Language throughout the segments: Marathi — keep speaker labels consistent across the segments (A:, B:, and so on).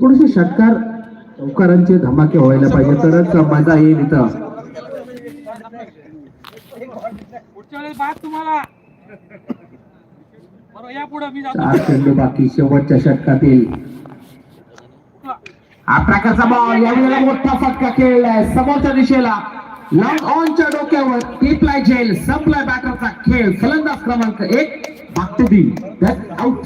A: थोडेसे षटकार चौकारांचे धमाके व्हायला पाहिजे. तरच मजा येईल इथं. चार चेंडू बाकी शेवटच्या षटकातील. हा प्रकारचा बॉल यावेळेला मोठा फटका खेळलाय. समोरच्या दिशेला. लॉंग ऑनच्या डोक्यावर टिपलाय झेल संपलाय बॅटरचा खेळ. फलंदाज क्रमांक एक तीन. Out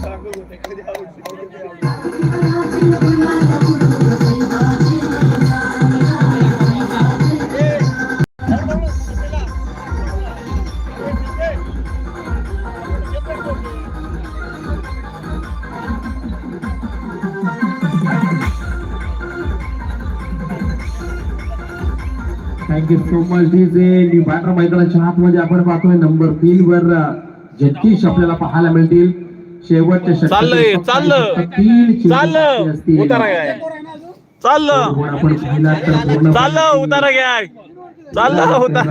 A: thank you so much DJ निभाटर मैदानाच्या आतमध्ये आपण पाहतोय नंबर तीन वर जगदीश आपल्याला पाहायला मिळतील. शेवटच्या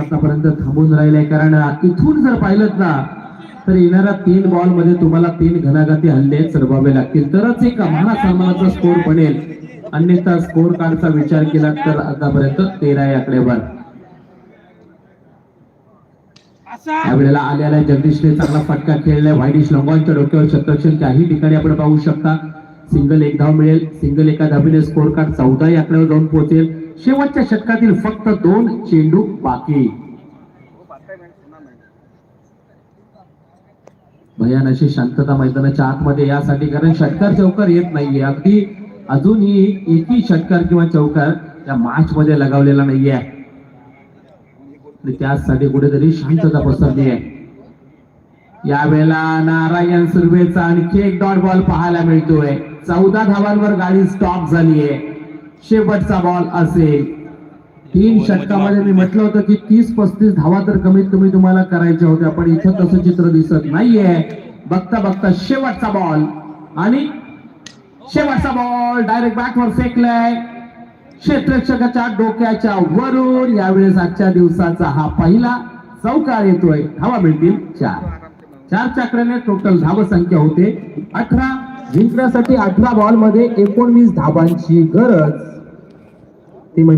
A: आतापर्यंत थांबून राहिलंय कारण इथून जर पाहिलं ना तर येणाऱ्या तीन बॉलमध्ये तुम्हाला तीन घनाघाती हल्ले चढवावे लागतील. तरच एक महारा सन्मानाचा स्कोर बनेल. अन्यथा स्कोर कार्डचा विचार केला तर आतापर्यंत तेरा या आकड्यावर
B: असा.
A: यावेळेला आलेला जगदीशने चांगला फटका खेळलाय. व्हाईडिश लॉंगॉनच्या डोक्यावर शतरक्षण काही ठिकाणी आपण पाहू शकता. सिंगल एक धाव मिळेल. सिंगल एका धाबीने स्कोर कार्ड चौदा आकड्यावर जाऊन पोहोचेल. शेवटच्या षटकातील फक्त दोन चेंडू बाकी. भयान अशी शांतता मैदानाच्या आतमध्ये यासाठी कारण षटकार चौकार येत नाहीये. अगदी अजूनही एकही षटकार किंवा चौकार त्या मार्च मध्ये लगावलेला नाहीये. आणि त्यासाठी कुठेतरी शांतता पसरली आहे. यावेळेला नारायण सुर्वेचा आणखी एक डॉट बॉल पाहायला मिळतोय. चौदा धावांवर गाडी स्टॉप झालीये. शेवटचा बॉल असेल. तीन षटकामध्ये मी म्हटलं होतं की तीस पस्तीस धावा तर कमीत कमी तुम्हाला करायच्या होत्या पण इथं तसं चित्र दिसत नाहीये. बघता बघता शेवटचा बॉल आणि शेवटचा बॉल डायरेक्ट बॅटवर फेकलाय. क्षेत्रक्षकाच्या डोक्याच्या वरून यावेळेस आजच्या दिवसाचा हा पहिला चौकार येतोय. धावा मिळतील चार. चार चक्राने टोटल धाव संख्या होते. अठरा. जिंकण्यासाठी अठरा बॉलमध्ये एकोणवीस धावांची गरज.